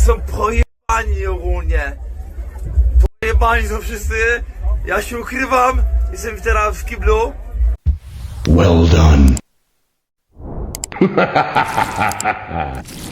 są pojebani ogólnie. Pojebani są wszyscy. Ja się ukrywam. Jestem teraz w kiblu. Well done.